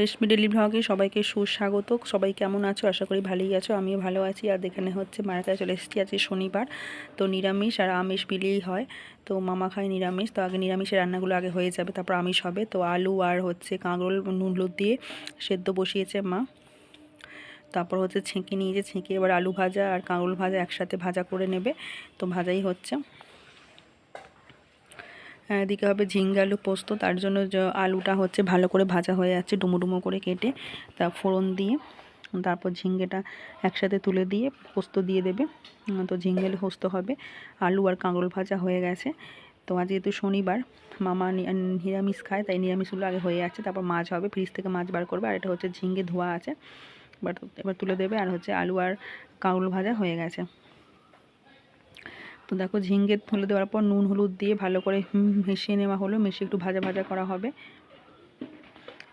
রেশমি daily ব্লগে সবাইকে সুস্বাগত। সবাই কেমন আছো? আশা করি ভালোই আছো। আমিও ভালো আছি। আর এখানে হচ্ছে মায়ের কাছে চলে এসেছি আজকে শনিবার। তো নিরামিষ আর আমিষ মিলিয়েই হয়। তো মামা খায় নিরামিষ। তো আগে নিরামিষের রান্নাগুলো আগে হয়ে যাবে, তারপর আমিষ হবে। তো আলু আর হচ্ছে কাঁকরোল, নুন দিয়ে সেদ্ধ বসিয়েছে মা। তারপর হচ্ছে ছেঁকে নিয়েছে। ছেঁকে এবার আলু ভাজা আর কাঁকরোল ভাজা একসাথে ভাজা করে নেবে। তো ভাজাই হচ্ছে। এদিকে হবে ঝিঙ্গে আলু পোস্ত, তার জন্য আলুটা হচ্ছে ভালো করে ভাজা হয়ে যাচ্ছে ডুমো করে কেটে তা ফোড়ন দিয়ে, তারপর ঝিঙ্গেটা একসাথে তুলে দিয়ে পোস্ত দিয়ে দেবে। তো ঝিঙ্গে আলু পোস্ত হবে, আলু আর কাঁকরোল ভাজা হয়ে গেছে। তো আজ যেহেতু শনিবার, মামা নিরামিষ খায়, তাই নিরামিষগুলো আগে হয়ে যাচ্ছে, তারপর মাছ হবে, ফ্রিজ থেকে মাছ বার করবে, আর এটা হচ্ছে ঝিঙ্গে ধোয়া আছে। এবার এবার তুলে দেবে, আর হচ্ছে আলু আর কাঁকরোল ভাজা হয়ে গেছে। তো দেখো ঝিঙ্গে তুলে দেওয়ার পর নুন, হলুদ দিয়ে ভালো করে মিশিয়ে নেওয়া হলো। মিশিয়ে একটু ভাজা ভাজা করা হবে।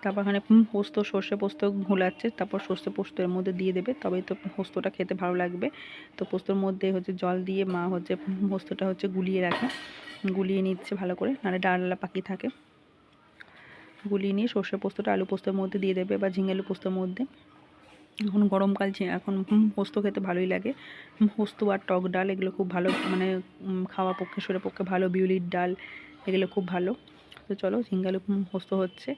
তারপর এখানে পোস্ত, সর্ষে পোস্ত ঘোলাচ্ছে। তারপর সর্ষে পোস্ত এর মধ্যে দিয়ে দেবে। তবেই তো পোস্তটা খেতে ভালো লাগবে। তো পোস্তর মধ্যে হচ্ছে জল দিয়ে মা হচ্ছে পোস্তটা হচ্ছে গুলিয়ে রাখে। গুলিয়ে নিচ্ছে ভালো করে। নাহলে ডালা পাকি থাকে। গুলিয়ে নিয়ে সর্ষে পোস্তটা আলু পোস্তর মধ্যে দিয়ে দেবে বা ঝিঙে আলু পোস্তর মধ্যে। এখন গরমকাল এখন পোস্ত খেতে ভালোই লাগে। পোস্ত আর টক ডাল এগুলো খুব ভালো মানে খাওয়া পক্ষে, শরীরের পক্ষে ভালো। বিউলির ডাল এগুলো খুব ভালো। তো চলো ঝিঙ্গালু পোস্ত হচ্ছে।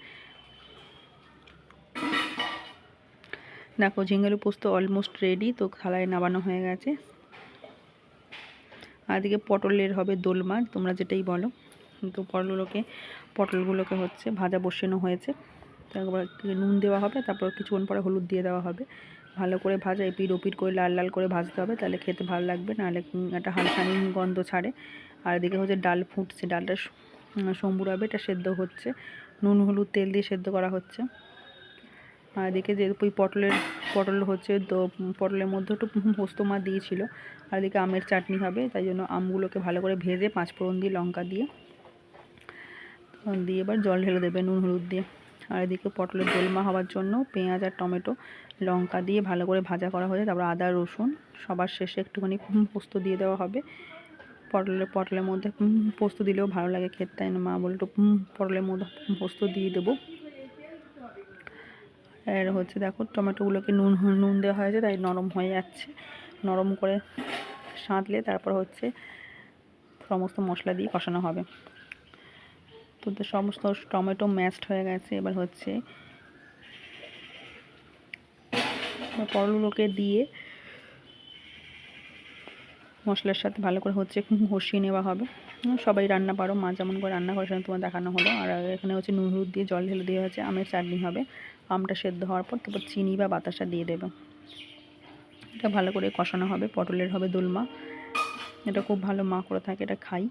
দেখো ঝিঙ্গালু পোস্ত অলমোস্ট রেডি তো থালায় নামানো হয়ে গেছে। আর এদিকে পটলের হবে দোলমা তোমরা যেটাই বলো। তো পটলগুলোকে পটলগুলোকে হচ্ছে ভাজা বসানো হয়েছে। তারপর নুন দেওয়া হবে, তারপর কিছুক্ষণ পরে হলুদ দিয়ে দেওয়া হবে। ভালো করে ভাজা এপিট ওপিট করে লাল লাল করে ভাজতে হবে, তাহলে খেতে ভালো লাগবে, নাহলে একটা হালকা নিম গন্ধ ছাড়ে। আর এদিকে হচ্ছে ডাল ফুটছে, ডালটা সম্বুর হবে, এটা সেদ্ধ হচ্ছে। নুন, হলুদ, তেল দিয়ে সেদ্ধ করা হচ্ছে। আর এদিকে যে ওই পটলের, পটল হচ্ছে তো পটলের মধ্যে একটু পোস্ত মা দিয়েছিল। আর এদিকে আমের চাটনি হবে, তাই জন্য আমগুলোকে ভালো করে ভেজে পাঁচ ফোড়ন দিয়ে লঙ্কা দিয়ে দিয়ে এবার জল ঢেলে দেবে নুন, হলুদ দিয়ে। আর এদিকে পটলের দোলমা হওয়ার জন্য পেঁয়াজ আর টমেটো লঙ্কা দিয়ে ভালো করে ভাজা করা হয়েছে, তারপর আদা, রসুন সবার শেষে একটুখানি পোস্ত দিয়ে দেওয়া হবে। পটলের পটলের মধ্যে পোস্ত দিলেও ভালো লাগে খেতে, তাই না? মা বলে পটলের মধ্যে পোস্ত দিয়ে দেবো। আর হচ্ছে দেখো টমেটোগুলোকে নুন নুন দেওয়া হয়েছে, তাই নরম হয়ে যাচ্ছে। নরম করে সাঁতলে তারপর হচ্ছে সমস্ত মশলা দিয়ে কষানো হবে। তো সমস্ত টমেটো ম্যাশড হয়ে গেছে, এবার হচ্ছে এবার পটলগুলোকে দিয়ে মশলার সাথে ভালো করে হচ্ছে কষিয়ে নেওয়া হবে। সবাই রান্না পারো, মা যেমন করে রান্না করে সেরকম তোমার দেখানো হলো। আর এখানে হচ্ছে নুন, হলুদ দিয়ে জল ঢেলে দেওয়া হয়েছে, আমের চাটনি হবে। আমটা সেদ্ধ হওয়ার পর তারপর চিনি বা বাতাসা দিয়ে দেবে। এটা ভালো করে কষানো হবে, পটলের হবে দোলমা। এটা খুব ভালো মা করে থাকে, এটা খাই।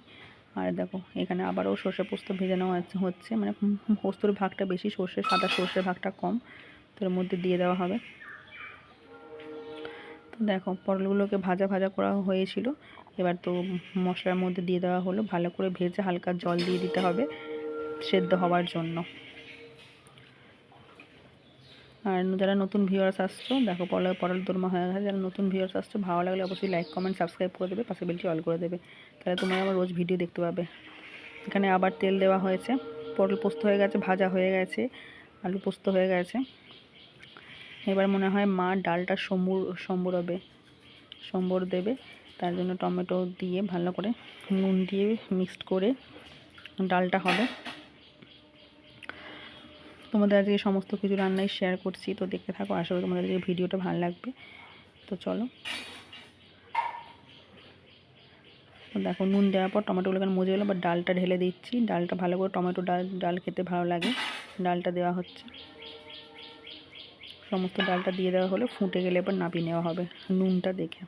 আর দেখো, এখানে আবারও সর্ষে পোস্ত ভেজে নেওয়া হচ্ছে- মানে পোস্তর ভাগটা বেশি, সর্ষে, সাদা সর্ষের ভাগটা কম। তো এর মধ্যে দিয়ে দেওয়া হবে। তো দেখো, পটলগুলোকে ভাজা ভাজা করা হয়েছিল। এবার তো মশলার মধ্যে দিয়ে দেওয়া হলো। ভালো করে ভেজে হালকা জল দিয়ে দিতে হবে, সেদ্ধ হওয়ার জন্য। আর যারা নতুন ভিউয়ার্স আসছো, দেখো পটল পটল দোরমা হয়ে গেছে। যারা নতুন ভিউয়ার্স আসছো, ভালো লাগলে অবশ্যই লাইক কমেন্ট সাবস্ক্রাইব করে দেবে, পাশে বেলটি অল করে দেবে। তাহলে তোমরা আমার রোজ ভিডিও দেখতে পাবে। এখানে আবার তেল দেওয়া হয়েছে। পটল পোস্ত হয়ে গেছে, ভাজা হয়ে গেছে, আলু পোস্ত হয়ে গেছে। এবার মনে হয় মা ডালটা সম্বুর, সম্বর হবে, সম্বর দেবে। তার জন্য টমেটো দিয়ে ভালো করে নুন দিয়ে মিক্সড করে ডালটা হবে। তোমাদের আজকে সমস্ত কিছু রান্নাই শেয়ার করছি, তো দেখতে থাকো, আশা করি তোমাদের আজকে ভিডিওটা ভালো লাগবে। তো চলো। দেখো, নুন দেওয়ার পর টমেটোগুলো এখানে মজে গেলো বা ডালটা ঢেলে দিচ্ছি। ডালটা ভালো করে টমেটো ডাল ডাল খেতে ভালো লাগে। ডালটা দেওয়া হচ্ছে। সমস্ত ডালটা দিয়ে দেওয়া হলে, ফুটে গেলে এবার নাপিয়ে নেওয়া হবে নুনটা দেখে।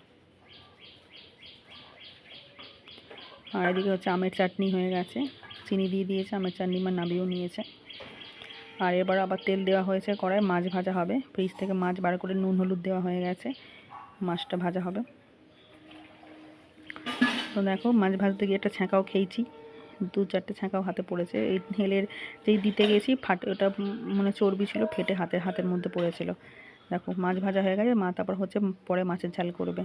আর এদিকে হচ্ছে আমের চাটনি হয়ে গেছে। চিনি দিয়ে দিয়েছে, আমের চাটনি মা নাবিয়েও নিয়েছে। আর এবার আবার তেল দেওয়া হয়েছে কড়াই, মাছ ভাজা হবে। ফ্রিজ থেকে মাছ বার করে নুন, হলুদ দেওয়া হয়ে গেছে। মাছটা ভাজা হবে। তো দেখো, মাছ ভাজতে গিয়ে একটা ছ্যাঁকাও খেয়েছি। দু চারটে ছ্যাঁকাও হাতে পড়েছে। এই হেলের যেই দিতে গেছি, ফাটে ওটা মানে চর্বি ছিল, ফেটে হাতের হাতের মধ্যে পড়েছিল। দেখো, মাছ ভাজা হয়ে গেছে, মা তারপর হচ্ছে পরে মাছের ঝাল করবে।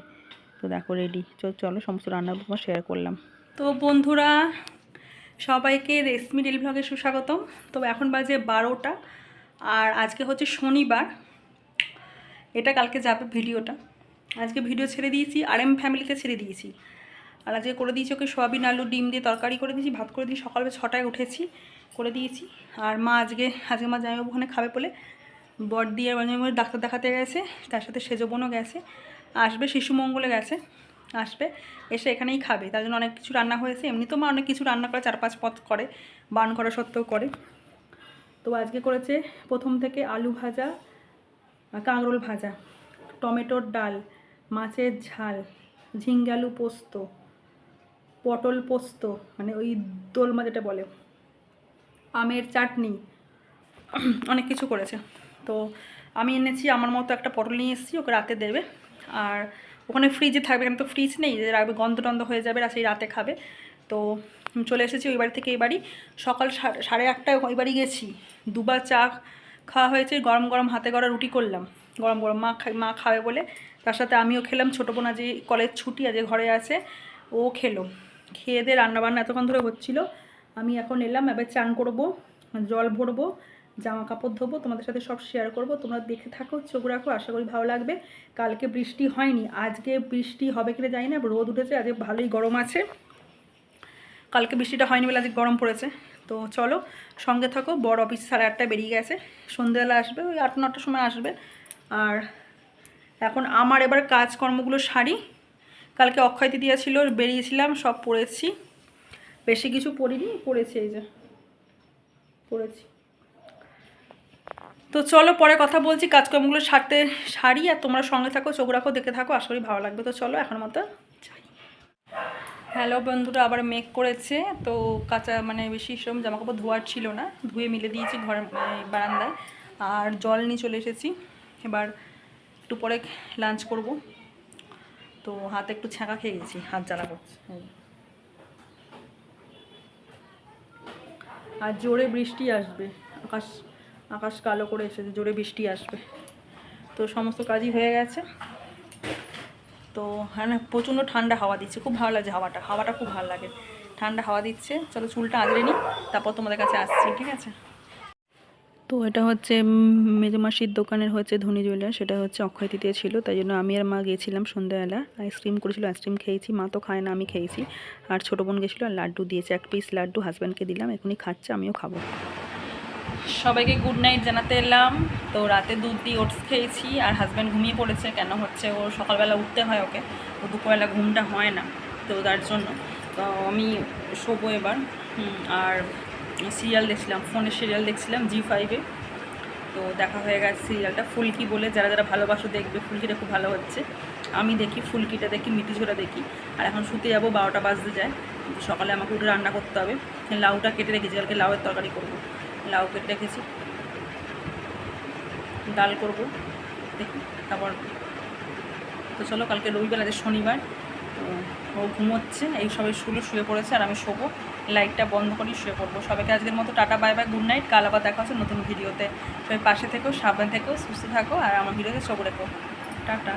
তো দেখো রেডি চলো, সমস্ত রান্নার শেয়ার করলাম। তো বন্ধুরা সবাইকে রেশমি ডেলি ভ্লগে সুস্বাগতম। তো এখন বাজে বারোটা, আর আজকে হচ্ছে শনিবার। এটা কালকে যাবে ভিডিওটা। আজকে ভিডিও ছেড়ে দিয়েছি আর এম ফ্যামিলিতে ছেড়ে দিয়েছি। আর আজকে করে দিয়েছি ওকে সোয়াবিন, আলু, ডিম দিয়ে তরকারি করে দিয়েছি, ভাত করে দিয়েছি সকালে ছটায় উঠেছি, করে দিয়েছি। আর মা আজকে আজকে মা জামাইবাবু ওখানে খাবে বলে বর দিয়ে জামাইবাবু ডাক্তার দেখাতে গেছে, তার সাথে সেজবনও গেছে, আসবে শিশু মঙ্গলে গেছে। আসবে, এসে এখানেই খাবে। তার জন্য অনেক কিছু রান্না হয়েছে। এমনি তো মা অনেক কিছু রান্না করে চার পাঁচ পথ করে, বান করা সত্ত্বেও করে। তো আজকে করেছে প্রথম থেকে আলু ভাজা কাঁকরোল ভাজা, টমেটোর ডাল, মাছের ঝাল, ঝিঙ্গালু পোস্ত, পটল পোস্ত মানে ওই দোলমা যেটা বলে, আমের চাটনি, অনেক কিছু করেছে। তো আমি এনেছি, আমার মতো একটা পটল নিয়ে এসেছি, ওকে রাতে দেবে। আর ওখানে ফ্রিজে থাকবে এখানে তো ফ্রিজ নেই, যে রাখবে গন্ধ টন্ধ হয়ে যাবে, আর সেই রাতে খাবে। তো চলে এসেছি ওই বাড়ি থেকে এই বাড়ি। সকাল সাড়ে আটটায় ওই বাড়ি গেছি। দুবার চা খাওয়া হয়েছে, গরম গরম হাতে গড়া রুটি করলাম। গরম গরম মা মা খাবে বলে। তার সাথে আমিও খেলাম, ছোটো বোন আজ কলেজ ছুটি আজ ঘরে আছে, ও খেলো। খেয়ে দিয়ে রান্নাবান্না এতক্ষণ ধরে হচ্ছিল। আমি এখন এলাম, এবার চান করব, জল ভরবো জামা কাপড় ধোবো, তোমাদের সাথে সব শেয়ার করব। তোমরা দেখে থাকো, চোখ রাখো, আশা করি ভালো লাগবে। কালকে বৃষ্টি হয়নি, আজকে বৃষ্টি হবে কিনা জানি না, রোদ উঠেছে, আজকে ভালোই গরম আছে। কালকে বৃষ্টিটা হয়নি বলে আজকে গরম পড়েছে। তো চলো, সঙ্গে থাকো বড় অফিস সাড়ে আটটায় বেরিয়ে গেছে। সন্ধ্যেবেলা আসবে, ওই আট নটার সময় আসবে। আর এখন আমার এবার কাজকর্মগুলো সারি। কালকে অক্ষয় তৃতীয়া ছিল বেরিয়েছিলাম, সব পড়েছি। বেশি কিছু পড়িনি, পড়েছি এই যে। পড়েছি। তো চলো পরে কথা বলছি, কাজকর্মগুলো সারতে সারি আর তোমরা সঙ্গে থাকো, চোখ রাখো, দেখে থাকো করি ভালো লাগবে। তো চলো এখন মতো হ্যালো বন্ধুরা, আবার মেক করেছে, তো কাঁচা মানে বেশি সেরকম জামাকাপড় ধোয়ার ছিল না, ধুয়ে মিলে দিয়েছি ঘর বারান্দায়, আর জল নিয়ে চলে এসেছি। এবার একটু পরে লাঞ্চ করব। তো হাতে একটু ছ্যাঁকা খেয়ে গেছি, হাত জ্বালা করছে। আর জোরে বৃষ্টি আসবে, আকাশ আকাশ কালো করে এসেছে, জোরে বৃষ্টি আসবে। তো সমস্ত কাজই হয়ে গেছে। তো হ্যাঁ প্রচণ্ড ঠান্ডা হাওয়া দিচ্ছে। খুব ভালো লাগছে হাওয়াটা। হাওয়াটা খুব ভালো লাগে। ঠান্ডা হাওয়া দিচ্ছে। চলো চুলটা আঁচড়ে নিই, তারপর তোমাদের কাছে আসছি, ঠিক আছে? তো এটা হচ্ছে মেজমাসির দোকানের হচ্ছে ধনী জুয়েলার। সেটা হচ্ছে অক্ষয় তৃতীয় ছিল, তাই জন্য আমি আর মা গিয়েছিলাম সন্ধ্যাবেলা। আইসক্রিম করেছিল, আইসক্রিম খেয়েছি। মা তো খায় না, আমি খেয়েছি। আর ছোটো বোন গেছিল আর লাড্ডু দিয়েছে। এক পিস লাড্ডু হাজব্যান্ডকে দিলাম। এখনই খাচ্ছে, আমিও খাব। সবাইকে গুড নাইট জানাতে এলাম। তো রাতে দুধ দিয়ে ওটস খেয়েছি, আর হাজব্যান্ড ঘুমিয়ে পড়েছে, কেন হচ্ছে ও সকালবেলা উঠতে হয় ওকে। ও দুপুরবেলা ঘুমটা হয় না, তো তার জন্য। তো আমি শোবো এবার। আর সিরিয়াল দেখছিলাম ফোনে সিরিয়াল দেখছিলাম জি ফাইভে তো দেখা হয়ে গেছে সিরিয়ালটা ফুলকি বলে, যারা যারা ভালোবাসো দেখবে, ফুলকিটা খুব ভালো হচ্ছে। আমি দেখি ফুলকিটা, দেখি মিটিঝোড়া দেখি। আর এখন শুতে যাব, বারোটা বাজতে যায়। সকালে আমাকে উঠে রান্না করতে হবে। লাউটা কেটে রেখেছি, কালকে লাউয়ের তরকারি করব। লাউ কেটে রেখেছি ডাল করব, দেখি, তারপর তো চলো, কালকে রবিবার আছে শনিবার, তো ও ঘুমোচ্ছে, এই সবাই শুলে, শুয়ে পড়েছে, আর আমি শোবো। লাইটটা বন্ধ করি, শুয়ে পড়ব। সবাইকে আজকের মতো tata, bye bye good night কাল আবার দেখা হচ্ছে নতুন ভিডিওতে। সবাই পাশে থেকেও সাবধান থেকেও সুস্থ থাকো, আর আমার ভিডিওতে চোখ রেখো। টাটা।